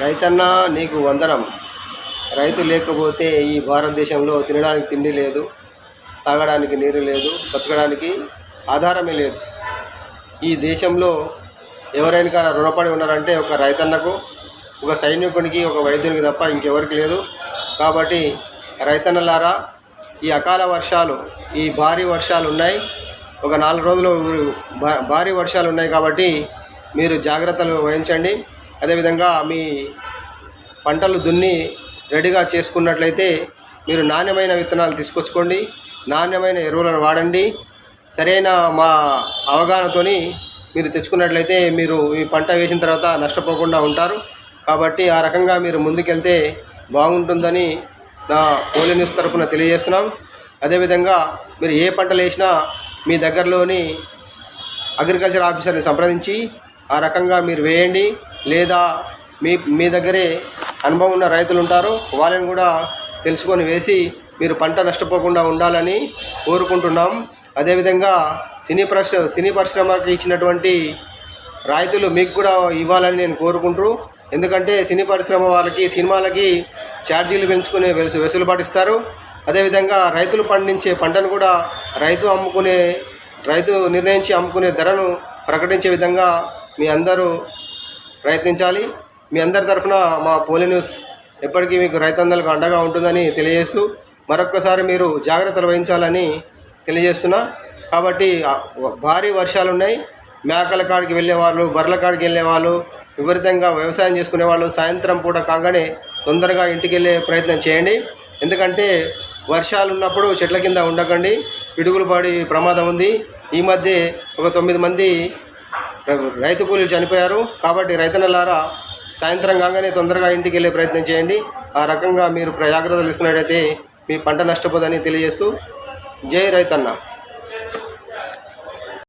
రైతన్న నీకు వందనం. రైతు లేకపోతే ఈ భారతదేశంలో తినడానికి తిండి లేదు తాగడానికి నీరు లేదు బతకడానికి ఆధారమే లేదు. ఈ దేశంలో ఎవరైనా రుణపడి ఉన్నారంటే ఒక రైతన్నకు ఒక సైనికునికి ఒక వైద్యునికి తప్ప ఇంకెవరికి లేదు. కాబట్టి రైతన్నలారా ఈ అకాల వర్షాలు ఈ భారీ వర్షాలు ఉన్నాయి. ఒక నాలుగు రోజులు భా- భారీ వర్షాలు ఉన్నాయి కాబట్టి మీరు జాగ్రత్తలు వహించండి. అదేవిధంగా మీ పంటలు దున్ని రెడీగా చేసుకున్నట్లయితే మీరు నాణ్యమైన విత్తనాలు తీసుకొచ్చుకోండి నాణ్యమైన ఎరువులను వాడండి. సరైన మా అవగాహనతోని మీరు తెచ్చుకున్నట్లయితే మీరు ఈ పంట వేసిన తర్వాత నష్టపోకుండా ఉంటారు. కాబట్టి ఆ రకంగా మీరు ముందుకెళ్తే బాగుంటుందని నా పోలీ న్యూస్ తరఫున తెలియజేస్తున్నాం. అదేవిధంగా మీరు ఏ పంటలు వేసినా మీ దగ్గరలోని అగ్రికల్చర్ ఆఫీసర్ని సంప్రదించి ఆ రకంగా మీరు వేయండి. లేదా మీ మీ దగ్గరే అనుభవం ఉన్న రైతులు ఉంటారు వాళ్ళని కూడా తెలుసుకొని వేసి మీరు పంట నష్టపోకుండా ఉండాలని కోరుకుంటున్నాం. అదేవిధంగా సినీ పరిశ్ర సినీ పరిశ్రమకి ఇచ్చినటువంటి రాయితీలు మీకు కూడా ఇవ్వాలని నేను కోరుకుంటూ ఎందుకంటే సినీ పరిశ్రమ వాళ్ళకి సినిమాలకి ఛార్జీలు పెంచుకునే వెసు వెసులుబాటు ఇస్తారు. అదేవిధంగా రైతులు పండించే పంటను కూడా రైతు అమ్ముకునే రైతు నిర్ణయించి అమ్ముకునే ధరను ప్రకటించే విధంగా మీ అందరూ ప్రయత్నించాలి. మీ అందరి తరఫున మా పోలీ న్యూస్ ఎప్పటికీ మీకు రైతన్నలకు అండగా ఉంటుందని తెలియజేస్తూ మరొక్కసారి మీరు జాగ్రత్తలు వహించాలని తెలియజేస్తున్నా. కాబట్టి భారీ వర్షాలు ఉన్నాయి మేకల కాడికి వెళ్ళే వాళ్ళు బర్రెల కాడికి వెళ్ళే వాళ్ళు విపరీతంగా వ్యవసాయం చేసుకునే వాళ్ళు సాయంత్రం పూట కాగానే తొందరగా ఇంటికి వెళ్ళే ప్రయత్నం చేయండి. ఎందుకంటే వర్షాలు ఉన్నప్పుడు చెట్ల కింద ఉండకండి. పిడుగులు పడి ప్రమాదం ఉంది. ఈ మధ్య ఒక తొమ్మిది మంది రైతు కూలీలు చనిపోయారు. కాబట్టి రైతన్నలారా సాయంత్రం కాగానే తొందరగా ఇంటికి వెళ్ళే ప్రయత్నం చేయండి. ఆ రకంగా మీరు జాగ్రత్తలు తీసుకున్నట్టయితే మీ పంట నష్టపోదని తెలియజేస్తూ జై రైతన్న.